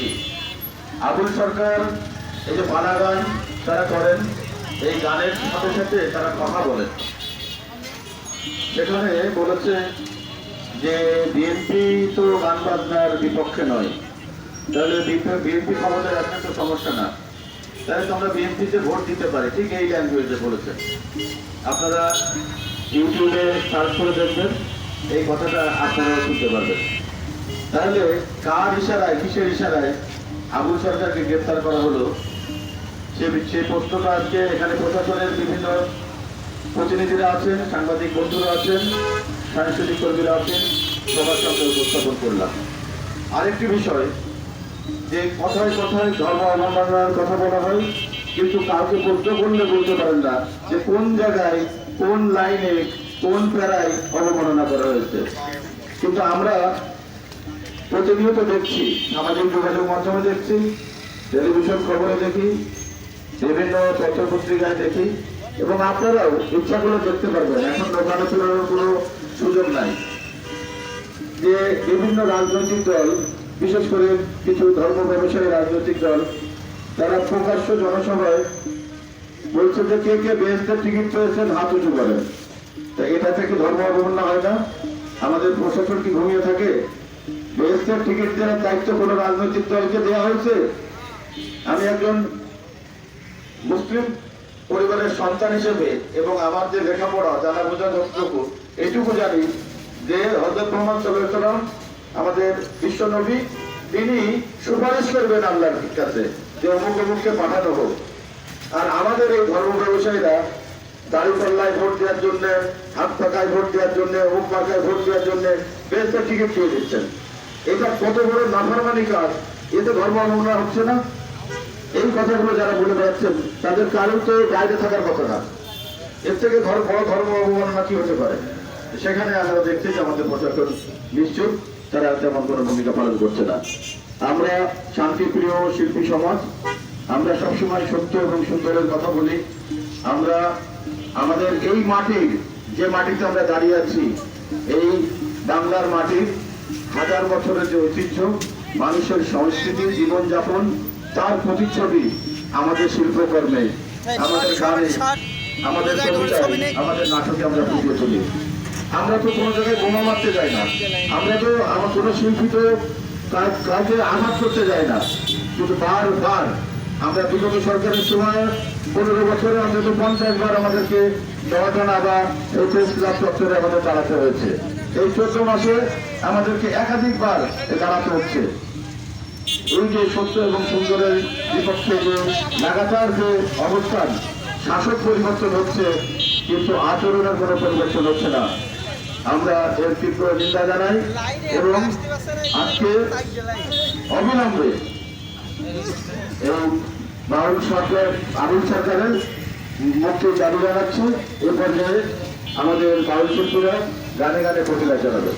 দেখছি আবুল সরকার, এই যে পালা গান তারা করেন, এই গানের সাথে সাথে তারা কথা বলেন। সেখানে বলেছে যে, বিএনপি তো গান বাজনার বিপক্ষে নয়। তাহলে বিএনপি ক্ষমতায় আসলে তো সমস্যা না। তাহলে তো আমরা বিএনপিতে ভোট দিতে পারি। ঠিক এই ল্যাঙ্গুয়েজে বলেছে। আপনারা ইউটিউবে সার্চ করে দেখবেন, এই কথাটা আপনারাও শুনতে পারবেন। তাহলে কার ইশারায়, কিসের ইশারায় আবুল সরকারকে গ্রেফতার করা হলো? সে সেই প্রশ্নটা আজকে এখানে প্রশাসনের বিভিন্ন প্রতিনিধিরা আছেন, সাংবাদিক বন্ধুরা আছেন, সাংস্কৃতিক কর্মীরা আছেন, সবার উপস্থাপন করলাম। আরেকটি বিষয়, যে কথায় কথায় ধর্ম অবমাননার কথা বলা হয়, কিন্তু কাউকে প্রশ্ন করলে বলতে পারেন না যে কোন জায়গায়, কোন লাইনে, কোন প্যারায় অবমাননা করা হয়েছে। কিন্তু আমরা প্রতিনিয়ত দেখছি, সামাজিক যোগাযোগ মাধ্যমে দেখছি, টেলিভিশন খবরে দেখি, বিভিন্ন পত্র পত্রিকায় দেখি, এবং আপনারাও ইচ্ছা করে দেখতে পারবেন। এখন লোকালোচনার কোনো সুযোগ নাই। যে বিভিন্ন রাজনৈতিক দল, বিশেষ করে কিছু ধর্ম ব্যবসায়ী রাজনৈতিক দল, তারা প্রকাশ্য জনসভায় বলছে যে কে কে বেহেস্তের টিকিট পেয়েছেন, হাত উঁচু করেন। তা এটা থেকে ধর্ম অবমাননা হয় না। আমাদের প্রশাসন কি ঘুমিয়ে থাকে? আমাদের বিশ্ব নবী, তিনি সুপারিশ করবেন আল্লাহর কাছে যে অমুক অমুককে পাঠানো হোক। আর আমাদের এই ধর্ম ব্যবসায়ীরা দাড়ি পাল্লায় ভোট দেওয়ার জন্য, হাত পাকায় ভোট দেওয়ার জন্য অমুক পাকায় ভোট দেওয়ার জন্য বেশ টিকিট দিয়ে দিচ্ছেন এটা কত বড় নাফরমানি কাজ? এতে ধর্ম অবমাননা হচ্ছে না? এই কথাগুলো যারা বলে বেড়াচ্ছেন, তাদের কারণ তো বাইরে থাকার কথা না। এর থেকে ধর, বড় ধর্ম অবমাননা কি হতে পারে? সেখানে আমরা দেখছি যে আমাদের প্রশাসন নিশ্চয় তারা তেমন কোনো ভূমিকা পালন করছে না। আমরা শান্তিপ্রিয় শিল্পী সমাজ, আমরা সবসময় সত্য এবং সুন্দরের কথা বলি। আমরা, আমাদের এই মাটির, যে মাটিতে আমরা দাঁড়িয়ে আছি, এই বাংলার মাটির হাজার বছরের যে ঐতিহ্য, মানুষের সংস্কৃতি, জীবনযাপন, তার প্রতিচ্ছবি আমাদের শিল্পকর্মে, আমাদের গানে, আমাদের আমাদের নাটকে আমরা ফুটিয়ে তুলি। আমরা তো কোনো জায়গায় বোমা মারতে যাই না। আমরা তো আমার কোনো শিল্পী তো কাজে আঘাত করতে যায় না। কিন্তু বারবার আমরা বিগত সরকারের সময় পনেরো বছরে অন্তত পঞ্চাশ বার আমাদেরকে দেওয়াটানা বা এই প্রেস ক্লাব চত্বরে আমাদের দাঁড়াতে হয়েছে। এই চোদ্দ মাসে আমাদেরকে একাধিকবার দাঁড়াতে হচ্ছে এই যে সত্য এবং সুন্দরের বিপক্ষে যে লাগাতার যে অবস্থান, শাসক পরিবর্তন হচ্ছে, কিন্তু আচরণের কোনো পরিবর্তন হচ্ছে না। আমরা এর তীব্র নিন্দা জানাই এবং আজকে অবিলম্বে এই বাউল সরকার আবুল সরকারের মুক্তির দাবি জানাচ্ছি। এ পর্যায়ে আমাদের বাউল শিল্পীরা গানে গানে প্রতিবাদ জানাবে।